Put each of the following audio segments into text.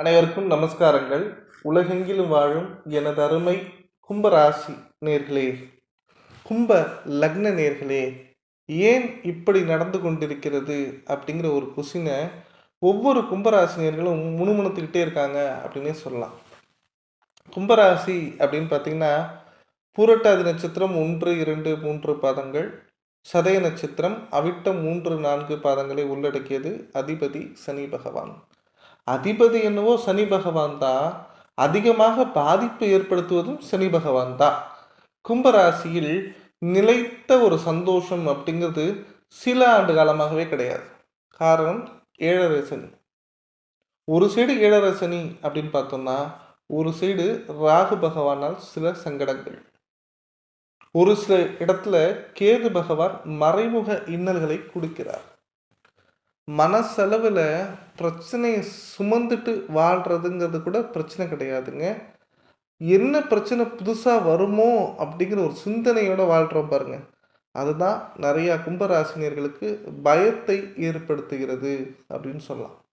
அனைவருக்கும் நமஸ்காரங்கள். உலகெங்கிலும் வாழும் எனது அருமை கும்பராசி நேர்களே. கும்ப லக்ன நேர்களே ஏன் இப்படி நடந்து கொண்டிருக்கிறது அப்படிங்கிற ஒரு கொஷினை ஒவ்வொரு கும்பராசினியர்களும் முணுமுணுத்துக்கிட்டே இருக்காங்க அப்படின்னே சொல்லலாம். கும்பராசி அப்படின்னு பார்த்தீங்கன்னா பூரட்டாதி நட்சத்திரம் ஒன்று இரண்டு மூன்று பாதங்கள் சதய நட்சத்திரம் அவிட்டம் மூன்று நான்கு பாதங்களை உள்ளடக்கியது அதிபதி சனி பகவான். அதிபதி என்னவோ சனி பகவான் தான் அதிகமாக பாதிப்பு ஏற்படுத்துவதும் சனி பகவான் தான் கும்பராசியில் நிலைத்த ஒரு சந்தோஷம் அப்படிங்கிறது சில ஆண்டு காலமாகவே கிடையாது. காரணம் ஏழரை சனி. ஒரு சைடு ஏழரை சனி அப்படின்னு பார்த்தோம்னா ஒரு சைடு ராகு பகவானால் சில சங்கடங்கள். ஒரு சில இடத்துல கேது பகவான் மறைமுக இன்னல்களை கொடுக்கிறார். மனசளவில் பிரச்சனையை சுமந்துட்டு வாழ்கிறதுங்கிறது கூட பிரச்சனை கிடையாதுங்க. என்ன பிரச்சனை புதுசாக வருமோ அப்படிங்கிற ஒரு சிந்தனையோட வாழ்கிறோம் பாருங்க. அதுதான் நிறையா கும்பராசினியர்களுக்கு பயத்தை ஏற்படுத்துகிறது அப்படின்னு சொல்லலாம்.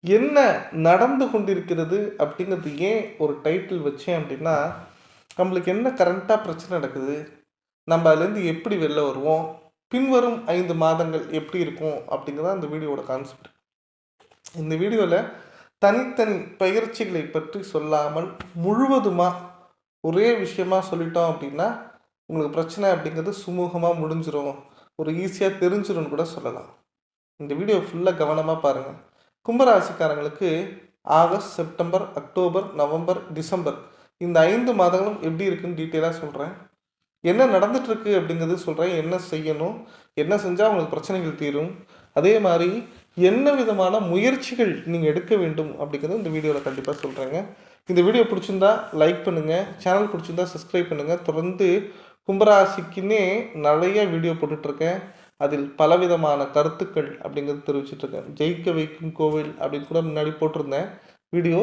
என்ன நடந்து கொண்டிருக்கிறது அப்படிங்கிறது ஏன் ஒரு டைட்டில் வச்சேன் அப்படின்னா நம்மளுக்கு என்ன கரண்ட்டாக பிரச்சனை நடக்குது? நம்ம அதுலேருந்து எப்படி வெளில வருவோம்? பின்வரும் ஐந்து மாதங்கள் எப்படி இருக்கும் அப்படிங்கிறத அந்த வீடியோவோட கான்செப்ட் இந்த வீடியோவில் தனித்தனி பயிற்சிகளை பற்றி சொல்லாமல் முழுவதுமாக ஒரே விஷயமா சொல்லிட்டோம் அப்படின்னா உங்களுக்கு பிரச்சனை அப்படிங்கிறது சுமூகமாக முடிஞ்சிடும் ஒரு ஈஸியாக தெரிஞ்சிடும்னு கூட சொல்லலாம். இந்த வீடியோ ஃபுல்லாக கவனமாக பாருங்கள் கும்பராசிக்காரங்களுக்கு August September October November December இந்த ஐந்து மாதங்களும் எப்படி இருக்குன்னு டீட்டெயிலாக சொல்கிறேன் என்ன நடந்துட்டுருக்கு அப்படிங்கிறது சொல்கிறேன் என்ன செய்யணும்? என்ன செஞ்சால் உங்களுக்கு பிரச்சனைகள் தீரும்? அதே மாதிரி என்ன விதமான முயற்சிகள் நீங்கள் எடுக்க வேண்டும் அப்படிங்கிறது இந்த வீடியோவில் கண்டிப்பாக சொல்கிறேங்க இந்த வீடியோ பிடிச்சிருந்தா லைக் பண்ணுங்கள் சேனல் பிடிச்சிருந்தா சப்ஸ்கிரைப் பண்ணுங்கள் தொடர்ந்து கும்பராசிக்குன்னே நிறைய வீடியோ போட்டுட்ருக்கேன். அதில் பலவிதமான கருத்துக்கள் அப்படிங்கிறது தெரிவிச்சிட்ருக்கேன். ஜெயிக்க வைக்கும் கோவில் அப்படின்னு கூட முன்னாடி போட்டிருந்தேன். வீடியோ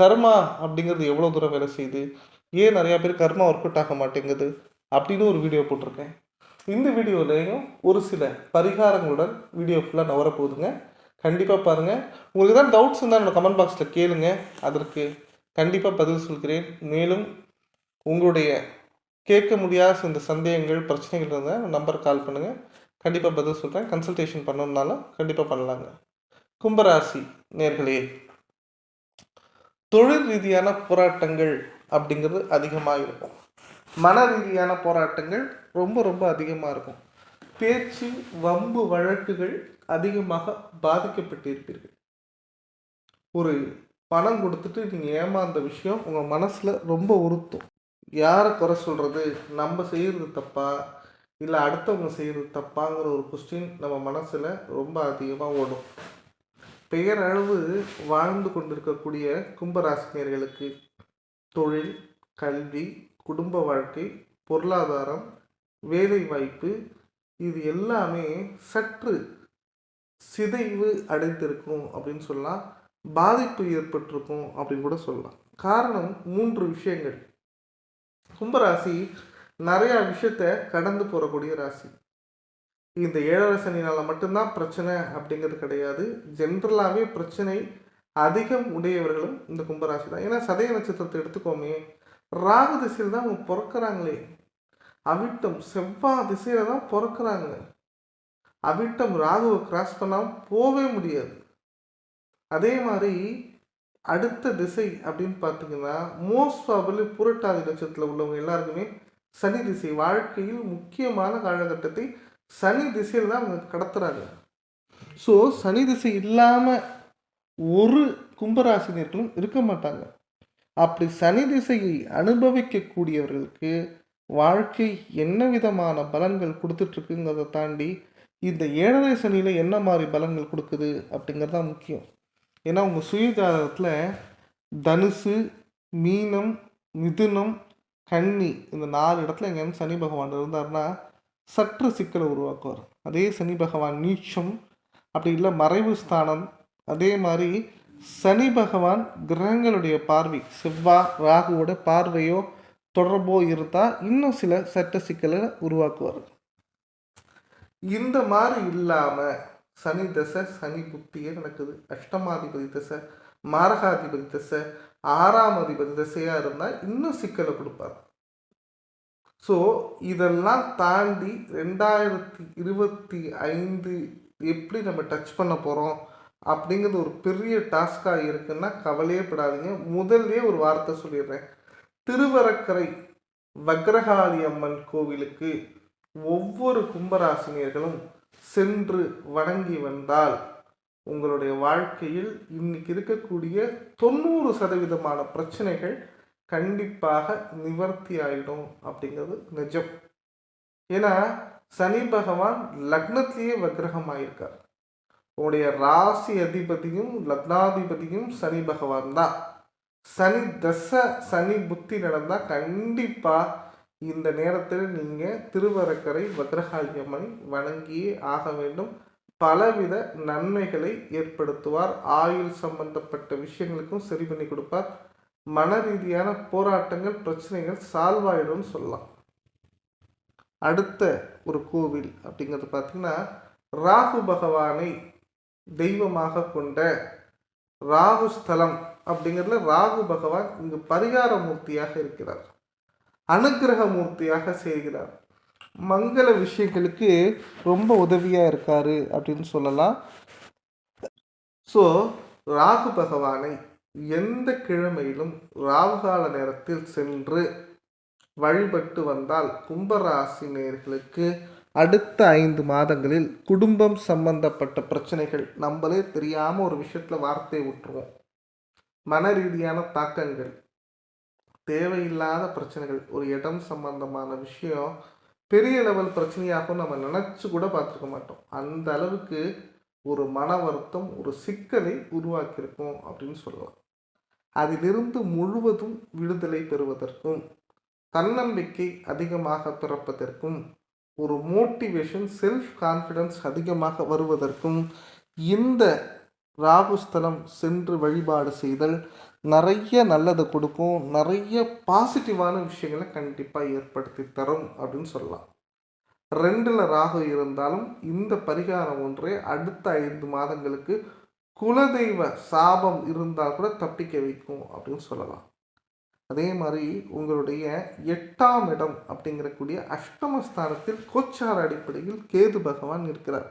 கர்மா அப்படிங்கிறது எவ்வளோ தூரம் வேலை செய்யுது? ஏன் நிறையா பேர் கர்மா ஒர்க் அவுட் ஆக மாட்டேங்குது? அப்படின்னு ஒரு வீடியோ போட்டிருக்கேன். இந்த வீடியோலையும் ஒரு சில பரிகாரங்களுடன் வீடியோ ஃபுல்லாக நான் வரப்போகுதுங்க. கண்டிப்பாக பாருங்கள் உங்களுக்கு தான் டவுட்ஸ் இருந்தால் என்னோட கமெண்ட் பாக்ஸில் கேளுங்க. அதற்கு கண்டிப்பாக பதில் சொல்கிறேன். மேலும் உங்களுடைய கேட்க முடியாத இந்த சந்தேகங்கள் பிரச்சனைகள் இருந்தால் நம்பர் கால் பண்ணுங்கள் கண்டிப்பாக பதில் சொல்கிறேன் கன்சல்டேஷன் பண்ணணுன்னாலும் கண்டிப்பாக பண்ணலாங்க. கும்பராசி நேர்களே தொழில் ரீதியான போராட்டங்கள் அப்படிங்கிறது அதிகமாக இருக்கும். மன ரீதியான போராட்டங்கள் ரொம்ப ரொம்ப அதிகமாக இருக்கும். பேச்சு வம்பு வழக்குகள் அதிகமாக பாதிக்கப்பட்டிருப்பீர்கள். ஒரு பணம் கொடுத்துட்டு நீங்கள் ஏமாந்த விஷயம் உங்கள் மனசில் ரொம்ப உறுத்தும். யாரை குறை சொல்கிறது நம்ம செய்கிறது தப்பா? இல்லை அடுத்தவங்க செய்கிறது தப்பாங்கிற ஒரு கொஸ்டின் நம்ம மனசில் ரொம்ப அதிகமாக ஓடும். பெயரளவு வாழ்ந்து கொண்டிருக்கக்கூடிய கும்பராசினியர்களுக்கு தொழில் கல்வி குடும்ப வாழ்க்கை பொருளாதாரம் வேலை வாய்ப்பு இது எல்லாமே சற்று சிதைவு அடைந்திருக்கும் அப்படின்னு சொல்லலாம். பாதிப்பு ஏற்பட்டிருக்கும் அப்படின்னு கூட சொல்லலாம். காரணம் மூன்று விஷயங்கள். கும்பராசி நிறையா விஷயத்த கடந்து போகக்கூடிய ராசி. இந்த ஏழரை சனினால் மட்டும்தான் பிரச்சனை அப்படிங்கிறது கிடையாது. ஜென்ரலாகவே பிரச்சனை அதிகம் உடையவர்களும் இந்த கும்பராசி தான். ஏன்னா சதய நட்சத்திரத்தை எடுத்துக்கோமே ராகு திசையில் தான் அவங்க பிறக்கிறாங்களே. அவிட்டம் செவ்வாய் திசையில் தான் பிறக்கிறாங்க அவிட்டம் ராகுவை கிராஸ் பண்ணாமல் போகவே முடியாது. அதே மாதிரி அடுத்த திசை அப்படின்னு பார்த்தீங்கன்னா மோஸ்ட் ப்ராபலி புரட்டாதி நட்சத்திரத்தில் உள்ளவங்க எல்லாருக்குமே சனி திசை வாழ்க்கையில் முக்கியமான காலகட்டத்தை சனி திசையில் தான் அவங்க கடத்துறாங்க. ஸோ சனி திசை இல்லாமல் ஒரு கும்பராசினியர்களும் இருக்க மாட்டாங்க. அப்படி சனி திசையை அனுபவிக்கக்கூடியவர்களுக்கு வாழ்க்கை என்ன விதமான பலன்கள் கொடுத்துட்ருக்குங்கிறத தாண்டி இந்த ஏழரை சனியில் என்ன மாதிரி பலன்கள் கொடுக்குது அப்படிங்கிறது தான் முக்கியம். ஏன்னா உங்கள் சுயஜாதகத்தில் தனுசு மீனம் மிதுனம் கன்னி இந்த நாலு இடத்துல எங்கேயும் சனி பகவான் இருந்தார்னா சற்று சிக்கலை உருவாக்குவார். அதே சனி பகவான் நீச்சம் அப்படி இல்லை மறைவு ஸ்தானம் அதே மாதிரி சனி பகவான் கிரகங்களுடைய பார்வை செவ்வாய் ராகுவோட பார்வையோ தொடர்போ இருந்தால் இன்னும் சில சட்ட சிக்கலை உருவாக்குவார். இந்த மாதிரி இல்லாமல் சனி தசை சனி புத்தியே நடக்குது. அஷ்டமாதிபதி தசை மாரகாதிபதி தசை ஆறாம் அதிபதி தசையாக இருந்தால் இன்னும் சிக்கலை கொடுப்பார். ஸோ இதெல்லாம் தாண்டி ரெண்டாயிரத்தி இருபத்தி ஐந்து எப்படி நம்ம டச் பண்ண போகிறோம் அப்படிங்கிறது ஒரு பெரிய டாஸ்காக இருக்குன்னா கவலையே படாதீங்க. முதல்லே ஒரு வார்த்தை சொல்லிடுறேன். திருவரக்கரை வக்ரகாளி அம்மன் கோவிலுக்கு ஒவ்வொரு கும்பராசினியர்களும் சென்று வணங்கி வந்தால் உங்களுடைய வாழ்க்கையில் இன்னைக்கு இருக்கக்கூடிய தொண்ணூறு சதவீதமான பிரச்சனைகள் கண்டிப்பாக நிவர்த்தி ஆகிடும் அப்படிங்கிறது நிஜம். ஏன்னா சனி பகவான் லக்னத்திலேயே வக்ரகமாயிருக்கார். உங்களுடைய ராசி அதிபதியும் லக்னாதிபதியும் சனி பகவான் தான். சனி தசை சனி புத்தி நடந்தால் கண்டிப்பாக இந்த நேரத்தில் நீங்கள் திருவரக்கரை வக்ரகாளியம்மனை வணங்கியே ஆக வேண்டும். பலவித நன்மைகளை ஏற்படுத்துவார். ஆயுள் சம்பந்தப்பட்ட விஷயங்களுக்கும் சரி பண்ணி கொடுப்பார். மன ரீதியான போராட்டங்கள் பிரச்சனைகள் சால்வ் ஆயிடும்னு சொல்லலாம். அடுத்த ஒரு கோவில் அப்படிங்கிறது பார்த்திங்கன்னா ராகு பகவானை தெய்வமாக கொண்ட ராகு ஸ்தலம் அப்படிங்கிறதுல ராகு பகவான் இங்கு பரிகார மூர்த்தியாக இருக்கிறார். அனுக்கிரக மூர்த்தியாக செய்கிறார் மங்கள விஷயங்களுக்கு ரொம்ப உதவியாக இருக்காரு அப்படின்னு சொல்லலாம். ஸோ ராகு பகவானை எந்த கிழமையிலும் ராகுகால நேரத்தில் சென்று வழிபட்டு வந்தால் கும்பராசி நேர்களுக்கு அடுத்த ஐந்து மாதங்களில் குடும்பம் சம்பந்தப்பட்ட பிரச்சனைகள் நம்மளே தெரியாமல் ஒரு விஷயத்தில் வார்த்தையை விட்டுருவோம். மன ரீதியான தாக்கங்கள் தேவையில்லாத பிரச்சனைகள் ஒரு இடம் சம்பந்தமான விஷயம் பெரிய லெவல் பிரச்சனையாகவும் நம்ம நினச்சி கூட பார்த்துருக்க மாட்டோம். அந்த அளவுக்கு ஒரு மன வருத்தம் ஒரு சிக்கலை உருவாக்கியிருக்கும் அப்படின்னு சொல்லலாம். அதிலிருந்து முழுவதும் விடுதலை பெறுவதற்கும் தன்னம்பிக்கை அதிகமாக பிறப்பதற்கும் ஒரு மோட்டிவேஷன் செல்ஃப் கான்ஃபிடன்ஸ் அதிகமாக வருவதற்கும் இந்த ராகுஸ்தலம் சென்று வழிபாடு செய்தல் நிறைய நல்லதை கொடுக்கும் நிறைய பாசிட்டிவான விஷயங்களை கண்டிப்பாக ஏற்படுத்தி தரும் அப்படின்னு சொல்லலாம். ரெண்டில் ராகு இருந்தாலும் இந்த பரிகாரம் ஒன்றே அடுத்த ஐந்து மாதங்களுக்கு குலதெய்வ சாபம் இருந்தால் கூட தப்பிக்க வைக்கும் அப்படின்னு சொல்லலாம். அதே மாதிரி உங்களுடைய எட்டாம் இடம் அப்படிங்கிறக்கூடிய அஷ்டமஸ்தானத்தில் கோச்சார அடிப்படையில் கேது பகவான் இருக்கிறார்.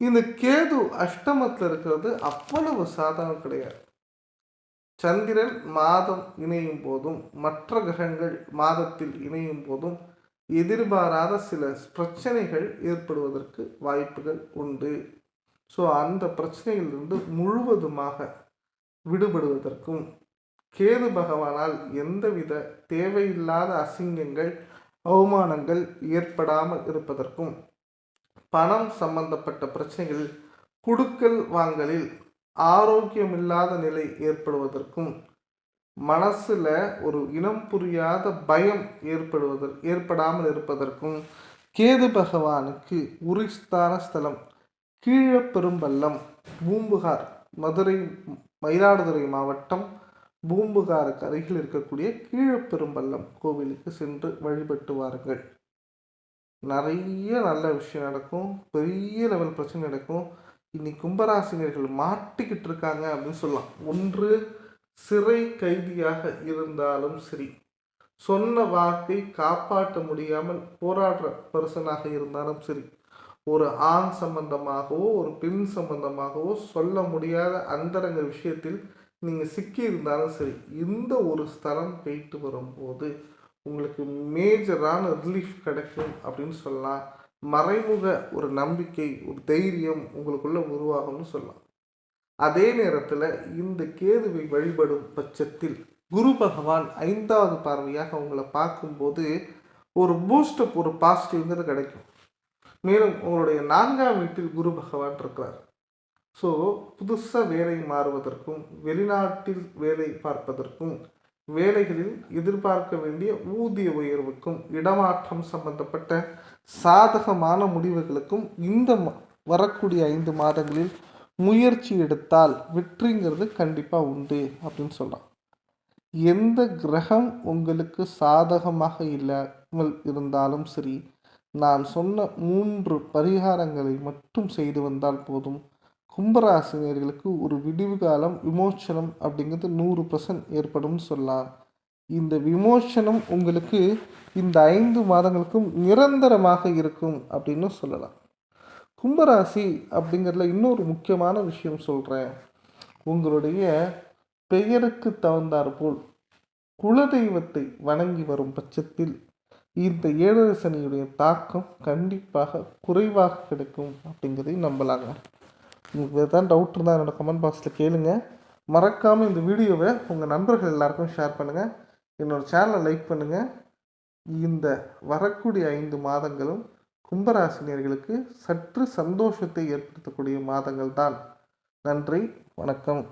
இந்த கேது அஷ்டமத்தில் இருக்கிறது அவ்வளவு சாதாரணம் கிடையாது. சந்திரன் மாதம் இணையும் போதும் மற்ற கிரகங்கள் மாதத்தில் இணையும் போதும் எதிர்பாராத சில பிரச்சனைகள் ஏற்படுவதற்கு வாய்ப்புகள் உண்டு. ஸோ அந்த பிரச்சனையிலிருந்து முழுவதுமாக விடுபடுவதற்கும் கேது பகவானால் எந்தவித தேவையில்லாத அசிங்கங்கள் அவமானங்கள் ஏற்படாமல் இருப்பதற்கும் பணம் சம்பந்தப்பட்ட பிரச்சனைகளில் குடுக்கல் வாங்கலில் ஆரோக்கியமில்லாத நிலை ஏற்படுவதற்கும் மனசில் ஒரு இனம் புரியாத பயம் ஏற்படுவதற்கு ஏற்படாமல் இருப்பதற்கும் கேது பகவானுக்கு உரிஸ்தான ஸ்தலம் கீழப்பெரும்பள்ளம் பூம்புகார் மதுரை மயிலாடுதுறை மாவட்டம் பூம்புகாருக்கு அருகில் இருக்கக்கூடிய கீழப்பெரும்பள்ளம் கோவிலுக்கு சென்று வழிபட்டு வாருங்கள். நிறைய நல்ல விஷயம் நடக்கும். பெரிய லெவல் பிரச்சனை நடக்கும். இன்னைக்கு கும்பராசினியர்கள் மாட்டிக்கிட்டு இருக்காங்க அப்படின்னு சொல்லலாம். ஒன்று சிறை கைதியாக இருந்தாலும் சரி. சொன்ன வாக்கை காப்பாற்ற முடியாமல் போராடுற பர்சனாக இருந்தாலும் சரி. ஒரு ஆண் சம்பந்தமாகவோ ஒரு பெண் சம்பந்தமாகவோ சொல்ல முடியாத அந்தரங்க விஷயத்தில் நீங்கள் சிக்கி இருந்தாலும் சரி இந்த ஒரு ஸ்தலம் போயிட்டு வரும்போது உங்களுக்கு மேஜரான ரிலீஃப் கிடைக்கும் அப்படின்னு சொல்லலாம். மறைமுக ஒரு நம்பிக்கை ஒரு தைரியம் உங்களுக்குள்ளே உருவாகும்னு சொல்லலாம். அதே நேரத்தில் இந்த கேதுவை வழிபடும் பட்சத்தில் குரு பகவான் ஐந்தாவது பார்வையாக உங்களை பார்க்கும்போது ஒரு பூஸ்டப் ஒரு பாசிட்டிவ்ங்கிறது கிடைக்கும். மேலும் உங்களுடைய நான்காம் வீட்டில் குரு பகவான் இருக்கிறார். ஸோ புதுசாக வேலை மாறுவதற்கும் வெளிநாட்டில் வேலை பார்ப்பதற்கும் வேலைகளில் எதிர்பார்க்க வேண்டிய ஊதிய உயர்வுக்கும் இடமாற்றம் சம்பந்தப்பட்ட சாதகமான முடிவுகளுக்கும் இந்த வரக்கூடிய ஐந்து மாதங்களில் முயற்சி எடுத்தால் வெற்றிங்கிறது கண்டிப்பாக உண்டு அப்படின்னு சொல்லலாம். எந்த கிரகம் உங்களுக்கு சாதகமாக இல்லாமல் இருந்தாலும் சரி நான் சொன்ன மூன்று பரிகாரங்களை மட்டும் செய்து வந்தால் போதும். கும்பராசினியர்களுக்கு ஒரு விடிவு காலம் விமோச்சனம் அப்படிங்கிறது நூறு பர்சன்ட் ஏற்படும்னு சொல்லலாம். இந்த விமோச்சனம் உங்களுக்கு இந்த ஐந்து மாதங்களுக்கும் நிரந்தரமாக இருக்கும் அப்படின்னு சொல்லலாம். கும்பராசி அப்படிங்கிறதுல இன்னொரு முக்கியமான விஷயம் சொல்கிறேன் உங்களுடைய பெயருக்கு தகுந்தாற்போல் குலதெய்வத்தை வணங்கி வரும் பட்சத்தில் இந்த ஏழரசனியுடைய தாக்கம் கண்டிப்பாக குறைவாக கிடைக்கும் அப்படிங்கிறதையும் நம்பலாங்க. உங்களுக்கு எதாவது டவுட் இருந்தால் என்னோடய கமெண்ட் பாக்ஸில் கேளுங்க. மறக்காமல் இந்த வீடியோவை உங்கள் நண்பர்கள் எல்லாருக்கும் ஷேர் பண்ணுங்கள் என்னோடய சேனலை லைக் பண்ணுங்கள் இந்த வரக்கூடிய ஐந்து மாதங்களும் கும்பராசினியர்களுக்கு சற்று சந்தோஷத்தை ஏற்படுத்தக்கூடிய மாதங்கள் தான். நன்றி வணக்கம்.